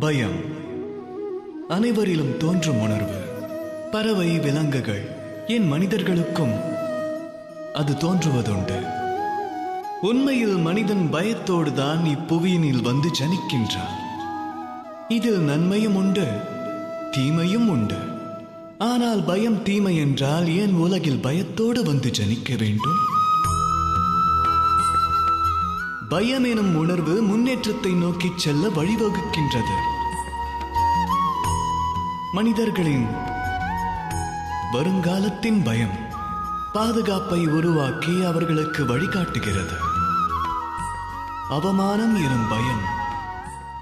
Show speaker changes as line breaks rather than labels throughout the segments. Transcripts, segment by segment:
பயம். அனைவரிலும் தோன்றும் உணர்வு. பறவை விலங்குகள். என் மனிதர்களுக்கும் அது தோன்றுவதுண்டு. உண்மையில் மனிதன் பயத்தோடு தான் இப்புவியினில் வந்து ஜனிக்கின்றான். இதில் நன்மையும் உண்டு தீமையும் உண்டு. ஆனால் பயம் தீமை என்றால் ஏன் உலகில் பயத்தோடு வந்து ஜனிக்க வேண்டும்? பயம் எனும் உணர்வு முன்னேற்றத்தை நோக்கிச் செல்ல வழிவகுக்கின்றது. மனிதர்களின் வருங்காலத்தின் பயம் பாதுகாப்பை உருவாக்கி அவர்களுக்கு வழிகாட்டுகிறது. அவமானம் எனும் பயம்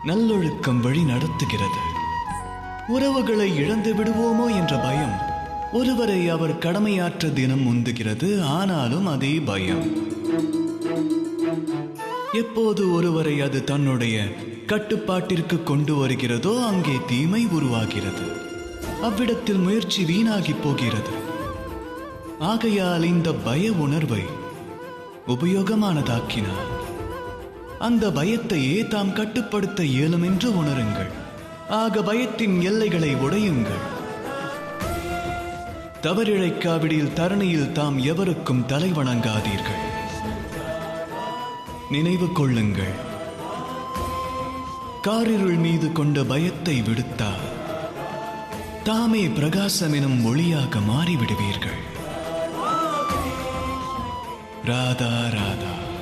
நல்லொழுக்கம் வழி நடத்துகிறது. உறவுகளை இழந்து விடுவோமோ என்ற பயம் ஒருவரை அவர் கடமையாற்ற தினம் உந்துகிறது. ஆனாலும் அதே பயம் எப்போது ஒருவரை அது தன்னுடைய கட்டுப்பாட்டிற்கு கொண்டு வருகிறதோ அங்கே தீமை உருவாகிறது. அவ்விடத்தில் முயற்சி வீணாகி போகிறது. ஆகையால் இந்த பய உணர்வை உபயோகமானதாக்கினார் அந்த பயத்தையே தாம் கட்டுப்படுத்த இயலும் என்று உணருங்கள். ஆக பயத்தின் எல்லைகளை உடையுங்கள். தவறிழைக்காவிடில் தரணியில் தாம் எவருக்கும் தலை வணங்காதீர்கள். நினைவு கொள்ளுங்கள். காரிருள் மீது கொண்ட பயத்தை விடுத்தால் தாமே பிரகாசம் எனும் ஒளியாக மாறிவிடுவீர்கள். ராதா ராதா.